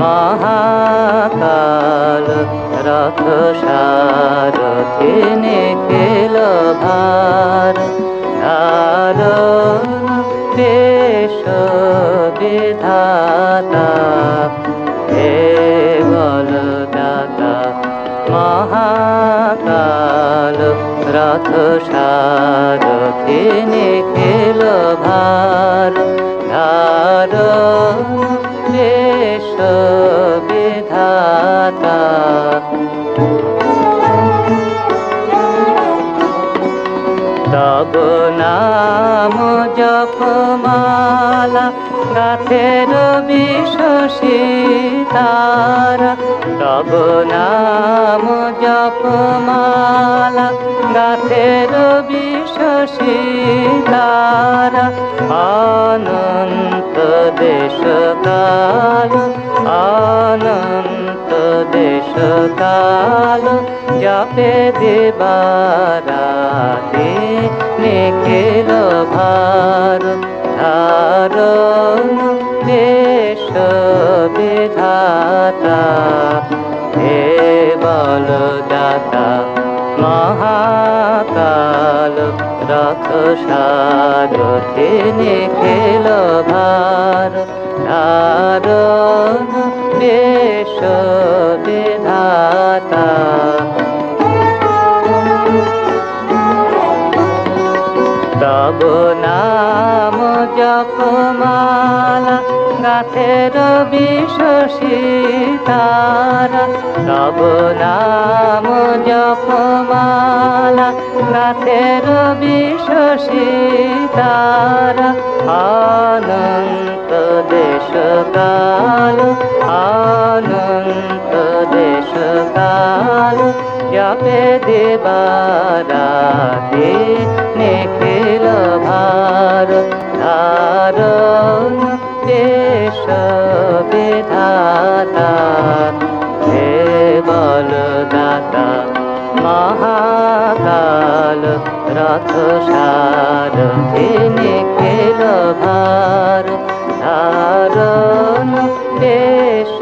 মহাকাল রথ সারথিনে খেল ভার। ধারণ দেশ বিধাতা হে বল দাতা। মহাকাল রথ সারথিনে খেল তব নাম জপমালা গাথের বিশ্বসিতারা তব নাম জপমালা গাথের বিশ্বসিতারা অনন্ত দেশ কাল অনন্ত দেশ কাল জপে দেবারাতে নিখিল ভার। ধারণ দেশ বিধাতা, হে বল দাতা মহাকাল রথ সারথি নিখিল ভার। ধারণ তব নাম জপমালা গাথের বিশ্বসিতারা তব নাম জপমালা গাথের বিশ্বসিতারা অনন্ত দেশ জপে দেবারাতে নিখিল ভার ধারণ দেশ বিধাতা মহাকাল রথ সারথি নিখিল ভার ধারণ দেশ